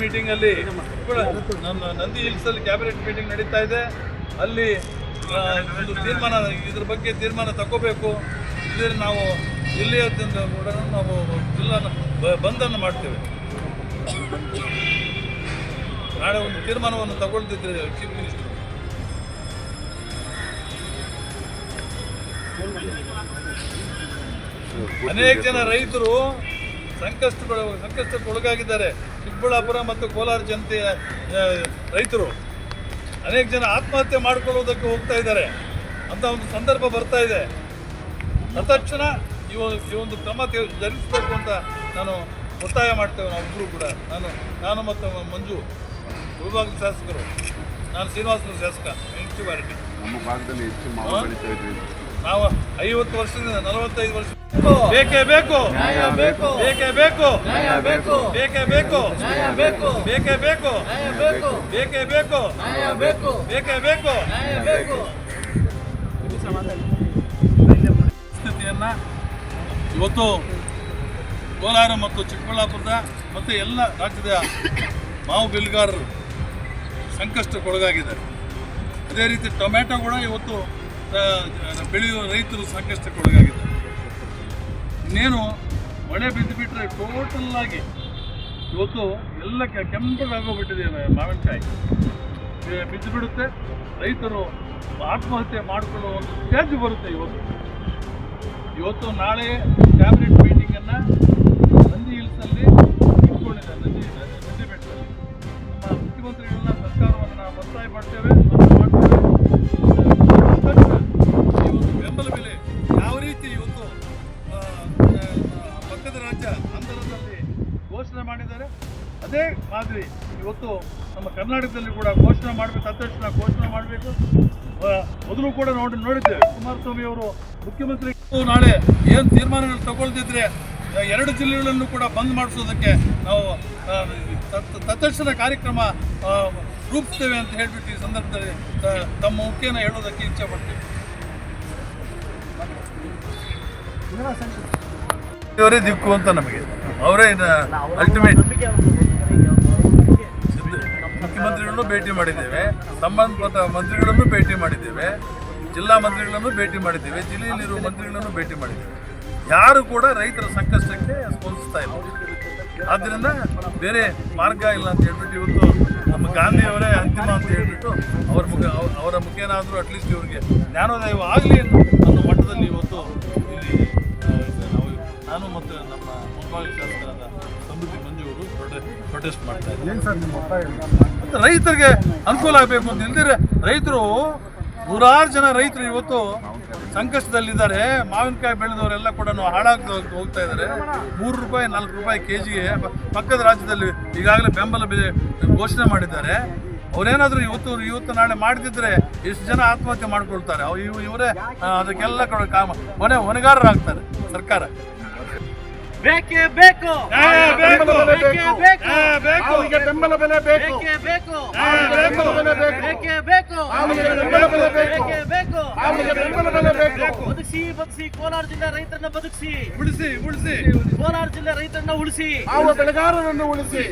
Meeting ಅಲ್ಲಿ ನಮ್ಮ Nandi hills ಅಲ್ಲಿ ಕ್ಯಾಬಿನೆಟ್ ಮೀಟಿಂಗ್ ನಡೀತಾ ಇದೆ. ಅಲ್ಲಿ ಒಂದು ತೀರ್ಮಾನ, ಇದ್ರ ಬಗ್ಗೆ ತೀರ್ಮಾನ ತಗೋಬೇಕು ಇದ್ರೆ ನಾವು ಜಿಲ್ಲೆಯಾದ್ಯಂತ ಕೂಡ ನಾವು ಜಿಲ್ಲಾ ಬಂದನ್ನು ಮಾಡ್ತೇವೆ. ನಾಳೆ ಒಂದು ತೀರ್ಮಾನವನ್ನು ತಗೊಳ್ತಿದ್ರೆ ಚೀಫ್ ಮಿನಿಸ್ಟರ್ ಅನೇಕ ಜನ ರೈತರು ಸಂಕಷ್ಟಗಳು ಸಂಕಷ್ಟಕ್ಕೆ ಒಳಗಾಗಿದ್ದಾರೆ. ಚಿಕ್ಕಬಳ್ಳಾಪುರ ಮತ್ತು ಕೋಲಾರ ಜನತೆಯ ರೈತರು ಅನೇಕ ಜನ ಆತ್ಮಹತ್ಯೆ ಮಾಡಿಕೊಳ್ಳುವುದಕ್ಕೆ ಹೋಗ್ತಾ ಇದ್ದಾರೆ. ಅಂತ ಒಂದು ಸಂದರ್ಭ ಬರ್ತಾ ಇದೆ. ತತ್ಕ್ಷಣ ಈ ಒಂದು ಈ ಒಂದು ಕ್ರಮ ಧರಿಸಬೇಕು ಜರುಗಿಸಬೇಕು ಅಂತ ನಾನು ಒತ್ತಾಯ ಮಾಡ್ತೇವೆ ನಾವಿಬ್ಬರು ಕೂಡ. ನಾನು ನಾನು ಮತ್ತು ಮಂಜು ವಿಭಾಗದ ಶಾಸಕರು. ನಾನು ಶ್ರೀನಿವಾಸ ಶಾಸಕ ಮುನ್ಸಿಪಾಲಿಟಿ ನಮ್ಮ ಭಾಗದಲ್ಲಿ ಹೆಚ್ಚು ನಾವು ಐವತ್ತು ವರ್ಷದಿಂದ ನಲವತ್ತೈದು ವರ್ಷ ಬೇಕೇ ಬೇಕು ಬೇಕು. ಬೇಕೇ ಬೇಕು ಬೇಕು. ಬೇಕೇ ಬೇಕು ಬೇಕು. ಬೇಕೇ ಬೇಕು ಬೇಕು ಬೇಕೇ ಬೇಕು ಬೇಕು ಬೇಕೇ ಬೇಕು ಬೇಕು ಇವತ್ತು ಕೋಲಾರ ಮತ್ತು ಚಿಕ್ಕಬಳ್ಳಾಪುರದ ಮತ್ತು ಎಲ್ಲ ರಾಜ್ಯದ ಮಾವು ಬೆಳೆಗಾರರು ಸಂಕಷ್ಟಕ್ಕೊಳಗಾಗಿದ್ದಾರೆ ಅದೇ ರೀತಿ ಟೊಮ್ಯಾಟೊ ಕೂಡ ಇವತ್ತು ಬೆಳೆಯುವ ರೈತರು ಸಂಕಷ್ಟಕ್ಕೊಳಗಾಗಿದ್ದಾರೆ ಇನ್ನೇನು ಮಳೆ ಬಿದ್ದು ಬಿಟ್ಟರೆ ಟೋಟಲ್ ಆಗಿ ಇವತ್ತು ಎಲ್ಲ ಕೆಂಪಗಾಗೋಗ್ಬಿಟ್ಟಿದೆ ಮಾವಿನಕಾಯಿ. ಬಿದ್ದು ಬಿಡುತ್ತೆ ರೈತರು ಆತ್ಮಹತ್ಯೆ ಮಾಡಿಕೊಳ್ಳುವ ಒಂದು ಸ್ಟೇಜ್ ಬರುತ್ತೆ ಇವತ್ತು. ಇವತ್ತು ನಾಳೆ ಕ್ಯಾಬಿನೆಟ್ ಮೀಟಿಂಗನ್ನು ನಂದಿ ಹಿಲ್ಸಲ್ಲಿ ಇಟ್ಕೊಂಡಿದ್ದಾರೆ, ನಂದಿ ನಂದಿ ಬೆಟ್ಟದಲ್ಲಿ. ನಮ್ಮ ಮುಖ್ಯಮಂತ್ರಿಗಳನ್ನ ಸರ್ಕಾರವನ್ನು ಒತ್ತಾಯ ಮಾಡ್ತೇವೆ. ಘೋಷಣೆ ಮಾಡಿದ್ದಾರೆ. ಅದೇ ಮಾದರಿ. ಇವತ್ತು ನಮ್ಮ ಕರ್ನಾಟಕದಲ್ಲಿ ಕೂಡ ಘೋಷಣೆ ಮಾಡಬೇಕು ತಕ್ಷಣ ಘೋಷಣೆ ಮಾಡಬೇಕು. ಮೊದಲು ಕೂಡ ನೋಡಿ, ನೋಡಿದ್ದೇವೆ. ಕುಮಾರಸ್ವಾಮಿ ಅವರು ಮುಖ್ಯಮಂತ್ರಿ ನಾಳೆ ಏನು ತೀರ್ಮಾನಗಳು ತಗೊಳ್ತಿದ್ರೆ ಎರಡು ಜಿಲ್ಲೆಗಳನ್ನು ಕೂಡ ಬಂದ್ ಮಾಡಿಸೋದಕ್ಕೆ ನಾವು ತತ್ಕ್ಷಣ ಕಾರ್ಯಕ್ರಮ ರೂಪಿಸ್ತೇವೆ ಅಂತ ಹೇಳ್ಬಿಟ್ಟು ಈ ಸಂದರ್ಭದಲ್ಲಿ ತಮ್ಮ ಮುಖ್ಯನ ಹೇಳೋದಕ್ಕೆ ಇಚ್ಛೆ ಪಡ್ತೀವಿ ದಿಕ್ಕು ಅಂತ ನಮಗೆ. ಅವರೇ ಅಲ್ಟಿಮೇಟ್ ಮುಖ್ಯಮಂತ್ರಿಗಳನ್ನು ಭೇಟಿ ಮಾಡಿದ್ದೇವೆ, ಸಂಬಂಧಪಟ್ಟ ಮಂತ್ರಿಗಳನ್ನು ಭೇಟಿ ಮಾಡಿದ್ದೇವೆ, ಜಿಲ್ಲಾ ಮಂತ್ರಿಗಳನ್ನು ಭೇಟಿ ಮಾಡಿದ್ದೇವೆ, ಜಿಲ್ಲೆಯಲ್ಲಿರುವ ಮಂತ್ರಿಗಳನ್ನು ಭೇಟಿ ಮಾಡಿದ್ದೇವೆ. ಯಾರು ಕೂಡ ರೈತರ ಸಂಕಷ್ಟಕ್ಕೆ ಸ್ಪಂದಿಸ್ತಾ ಇಲ್ಲ. ಆದ್ದರಿಂದ ಬೇರೆ ಮಾರ್ಗ ಇಲ್ಲ ಅಂತ ಹೇಳ್ಬಿಟ್ಟು ಇವತ್ತು ನಮ್ಮ ಗಾಂಧಿಯವರೇ ಅಂತಿಮ ಅಂತ ಹೇಳ್ಬಿಟ್ಟು ಅವ್ರ ಮುಖ, ಅವ್ರ- ಮುಖೇನಾದರೂ ಅಟ್ಲೀಸ್ಟ್ ಇವ್ರಿಗೆ ಜ್ಞಾನೋದಯ ಆಗಲಿ ನಾನು ಮತ್ತು ನಮ್ಮ ಮುಖ್ಯವಾಗಿ ಶಾಸಕರಾದ ಸಮೃದ್ಧಿ ಮಂಜು ಅವರು ಪ್ರೊಟೆಸ್ಟ್ ಮಾಡ್ತಾ ರೈತರಿಗೆ ಅನುಕೂಲ ಆಗಬೇಕು ಅಂತ ಇಲ್ದಿರ ರೈತರು ನೂರಾರು ಜನ ರೈತರು ಇವತ್ತು ಸಂಕಷ್ಟದಲ್ಲಿದ್ದಾರೆ. ಮಾವಿನಕಾಯಿ ಬೆಳೆದವರೆಲ್ಲ ಕೂಡ ಹಾಳಾಗ್ತಾ ಹೋಗ್ತಾ ಇದ್ದಾರೆ. ಮೂರು ರೂಪಾಯಿ ನಾಲ್ಕು ರೂಪಾಯಿ ಕೆ ಜಿಗೆ ಪಕ್ಕದ ರಾಜ್ಯದಲ್ಲಿ ಈಗಾಗಲೇ ಬೆಂಬಲ ಬೆಲೆ ಘೋಷಣೆ ಮಾಡಿದ್ದಾರೆ. ಅವರೇನಾದರೂ ಇವತ್ತು ಇವತ್ತು ನಾಳೆ ಮಾಡಿದ್ರೆ ಎಷ್ಟು ಜನ ಆತ್ಮಹತ್ಯೆ ಮಾಡ್ಕೊಳ್ತಾರೆ? ಅವ್ರು ಇವ್ ಇವರೇ ಅದಕ್ಕೆಲ್ಲ ಕೂಡ ಕಾಮ ಹೊಣೆ ಹೊಣೆಗಾರರಾಗ್ತಾರೆ ಸರ್ಕಾರ. ಬೇಕೇ ಬೇಕು. ನ್ಯಾಯ ಬೇಕು. ಬೇಕೇ. ಈಗ ಬೆಂಬಲ ಬೆಲೆ ಬೇಕು. ಬೇಕೇ ಬೇಕು. ನ್ಯಾಯ ಬೇಕು. ಬೆಂಬಲ ಬೆಲೆ ಬೇಕು. ಮಾವಿಗೆ ಬೆಂಬಲ ಬೆಲೆ ಬೇಕು. ಬೇಕೇ. ಬೇಕು ಮಾವಿಗೆ ಬೆಂಬಲ ಬೆಲೆ ಬೇಕು. ಬದುಕಿಸಿ ಬದುಕಿಸಿ. ಕೋಲಾರ ಜಿಲ್ಲೆ ರೈತರನ್ನ ಬದುಕಿಸಿ. ಉಳಿಸಿ ಉಳಿಸಿ. ಕೋಲಾರ ಜಿಲ್ಲೆ ರೈತರನ್ನ ಉಳಿಸಿ. ಆ ಬೆಳೆಗಾರರನ್ನು ಉಳಿಸಿ.